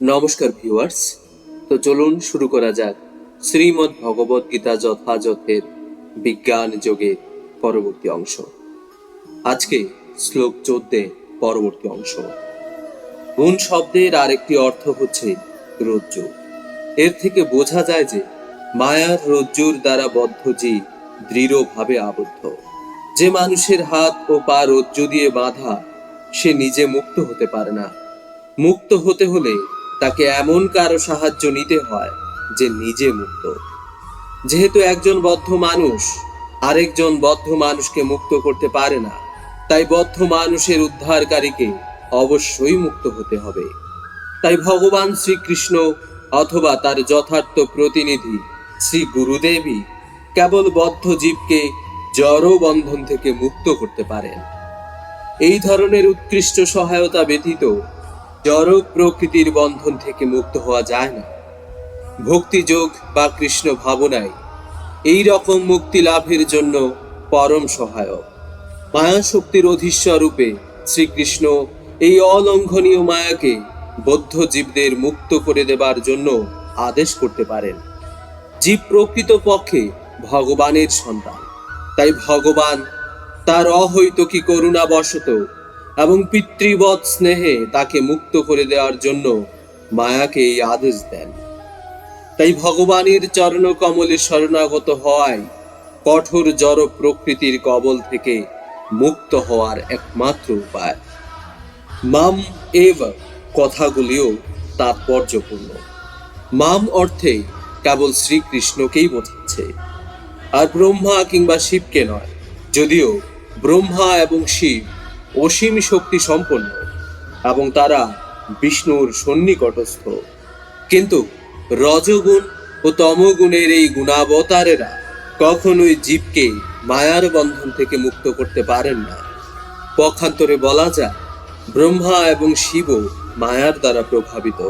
নমস্কার ভিউয়ার্স। তো চলুন শুরু করা যাক শ্রীমদ্ ভগবত গীতা যথাযথের বিজ্ঞান যোগে পরবর্তী অংশ। আজকে শ্লোক চোদ্দে পরবর্তী অংশ। গুণ শব্দের আরেকটি অর্থ হচ্ছে রজ্জু। এর থেকে বোঝা যায় যে মায়ার রজ্জুর দ্বারা বদ্ধ জীব দৃঢ়ভাবে আবদ্ধ। যে মানুষের হাত ও পা রজ্জু দিয়ে বাঁধা, সে নিজে মুক্ত হতে পারে না। মুক্ত হতে হলে তাকে এমন কারও সাহায্য নিতে হয় যে নিজে মুক্ত। যেহেতু একজন বদ্ধ মানুষ, আরেকজন বদ্ধ মানুষকে মুক্ত করতে পারে না, তাই বদ্ধ মানুষের উদ্ধারকারীকে অবশ্যই মুক্ত হতে হবে। তাই ভগবান শ্রীকৃষ্ণ অথবা তার যথার্থ প্রতিনিধি শ্রী গুরুদেবই কেবল বদ্ধ জীবকে জড় বন্ধন থেকে মুক্ত করতে পারেন। এই ধরনের উৎকৃষ্ট সহায়তা ব্যতীত জড় প্রকৃতির বন্ধন থেকে মুক্ত হওয়া যায় না। ভক্তিযোগ বা কৃষ্ণ ভাবনায় এই রকম মুক্তি লাভের জন্য পরম সহায়ক। মায়া শক্তির শ্রীকৃষ্ণ এই অলঙ্ঘনীয় মায়াকে বৌদ্ধ জীবদের মুক্ত করে দেবার জন্য আদেশ করতে পারেন। জীব প্রকৃত পক্ষে ভগবানের সন্তান। তাই ভগবান তার অহৈতকী করুণা বশত এবং পিতৃবৎ স্নেহে তাকে মুক্ত করে দেওয়ার জন্য মায়াকে এই আদেশ দেন। তাই ভগবানের চরণ কমলে শরণাগত হওয়ায় কঠোর জড় প্রকৃতির কবল থেকে মুক্ত হওয়ার একমাত্র উপায়। মাম এব কথাগুলিও তাৎপর্যপূর্ণ। মাম অর্থে কেবল শ্রীকৃষ্ণকেই বোঝাচ্ছে, আর ব্রহ্মা কিংবা শিবকে নয়, যদিও ব্রহ্মা এবং শিব অসীম শক্তি সম্পন্ন এবং তারা বিষ্ণুর সন্নিকটস্থ। কিন্তু রজগুণ ও তমগুণের এই গুণাবতারেরা কখনোই জীবকে মায়ার বন্ধন থেকে মুক্ত করতে পারেন না। পক্ষান্তরে বলা যায়, ব্রহ্মা এবং শিব মায়ার দ্বারা প্রভাবিত।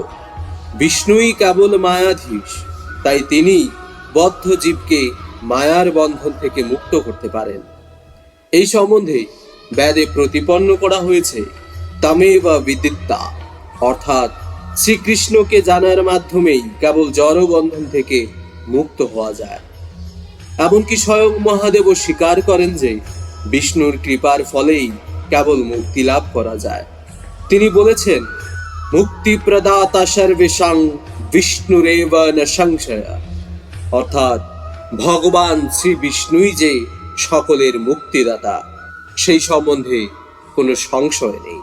বিষ্ণুই কেবল মায়াধীশ, তাই তিনি বদ্ধ জীবকে মায়ার বন্ধন থেকে মুক্ত করতে পারেন। এই সম্বন্ধে বেদে প্রতিপন্ন করা হয়েছে। তামেবা বিদিত্তা। অর্থাৎ শ্রীকৃষ্ণকে জানার মাধ্যমেই কেবল জড়বন্ধন থেকে মুক্ত হওয়া যায়। এমনকি স্বয়ং মহাদেবও স্বীকার করেন যে, বিষ্ণুর কৃপার ফলেই কেবল মুক্তি লাভ করা যায়। তিনি বলেছেন, মুক্তি প্রদাতা সর্বেশাং বিষ্ণুরেব সংশয়। অর্থাৎ, ভগবান শ্রী বিষ্ণুই যে সকলের মুক্তিদাতা। সেই সম্বন্ধে কোনো সংশয় নেই।